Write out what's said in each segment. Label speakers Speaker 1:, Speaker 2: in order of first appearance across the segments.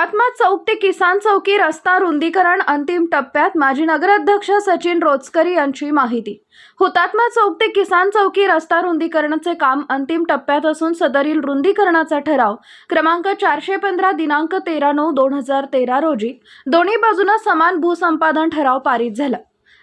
Speaker 1: हुतात्मा चौक ते किसान चौकी रस्ता रुंदीकरण अंतिम टप्प्यात माजी नगराध्यक्ष सचिन रोचकरी यांची माहिती. हुतात्मा चौक ते किसान चौकी रस्ता रुंदीकरणाचे काम अंतिम टप्प्यात असून सदरील रुंदीकरणाचा ठराव क्रमांक चारशे पंधरा दिनांक तेरा नऊ दोन हजार तेरा रोजी दोन्ही बाजूनं समान भूसंपादन ठराव पारित झाला.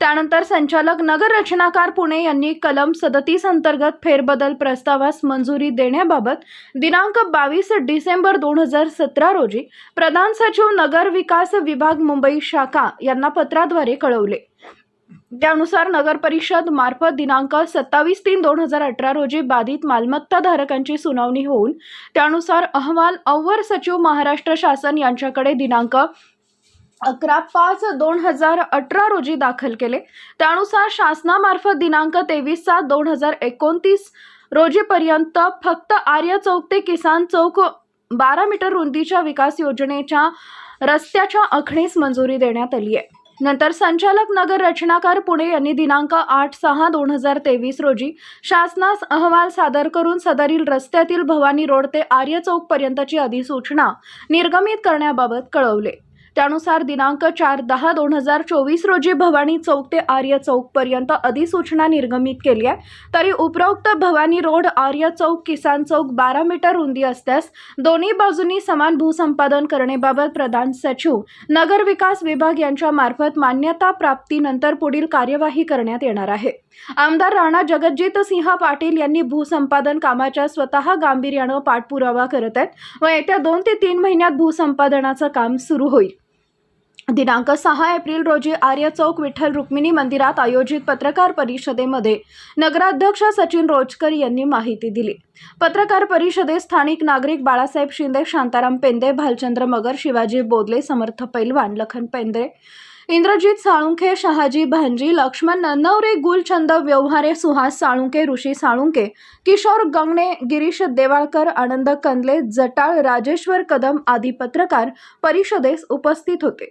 Speaker 1: त्यानंतर संचालक नगर रचनाकार पुणे यांनी कलम सदतीस अंतर्गत फेरबदल प्रस्तावास मंजुरी देण्याबाबत दिनांक बावीस डिसेंबर दोन हजार सतरा रोजी प्रधान सचिव नगर विकास विभाग मुंबई शाखा यांना पत्राद्वारे कळवले. त्यानुसार नगर परिषद मार्फत दिनांक सत्तावीस तीन दोन हजार अठरा रोजी बाधित मालमत्ता धारकांची सुनावणी होऊन त्यानुसार अहवाल अव्वर सचिव महाराष्ट्र शासन यांच्याकडे दिनांक अकरा पाच दोन हजार अठरा रोजी दाखल केले. त्यानुसार शासनामार्फत दिनांक तेवीस सात दोन हजार एकोणतीस रोजीपर्यंत फक्त आर्य चौक ते किसान चौक बारा मीटर रुंदीच्या विकास योजनेच्या रस्त्याच्या आखणीस मंजुरी देण्यात आली आहे. नंतर संचालक नगर रचनाकार पुणे यांनी दिनांक आठ सहा दोन हजार तेवीस रोजी शासनास अहवाल सादर करून सदरील रस्त्यातील भवानी रोड ते आर्य चौकपर्यंतची अधिसूचना निर्गमित करण्याबाबत कळवले. त्यानुसार दिनांक चार दहा दोन हजार चोवीस रोजी भवानी चौक ते आर्य चौकपर्यंत अधिसूचना निर्गमित केली आहे. तरी उपरोक्त भवानी रोड आर्य चौक किसान चौक बारा मीटर रुंदी असल्यास दोन्ही बाजूंनी समान भूसंपादन करण्याबाबत प्रधान सचिव नगर विकास विभाग यांच्या मार्फत मान्यता प्राप्तीनंतर पुढील कार्यवाही करण्यात येणार आहे. आमदार राणा जगज्जित सिंह पाटील यांनी भूसंपादन कामाच्या स्वतः गांभीर्यानं पाठपुरावा करत आहेत व येत्या दोन ते तीन महिन्यात भूसंपादनाचं काम सुरू होईल. दिनांक सहा एप्रिल रोजी आर्य चौक विठ्ठल रुक्मिणी मंदिरात आयोजित पत्रकार परिषदेमध्ये नगराध्यक्ष सचिन रोजकर यांनी माहिती दिली. पत्रकार परिषदेत स्थानिक नागरिक बाळासाहेब शिंदे शांताराम पेंदे भालचंद्र मगर शिवाजी बोदले समर्थ पैलवान लखन पेंदे इंद्रजित साळुंखे शहाजी भांजी लक्ष्मण नन्नवरे गुलचंद व्यवहारे सुहास साळुंके ऋषी साळुंके किशोर गंगणे गिरीश देवाळकर आनंद कंदले जटाळ राजेश्वर कदम आदी पत्रकार परिषदेस उपस्थित होते.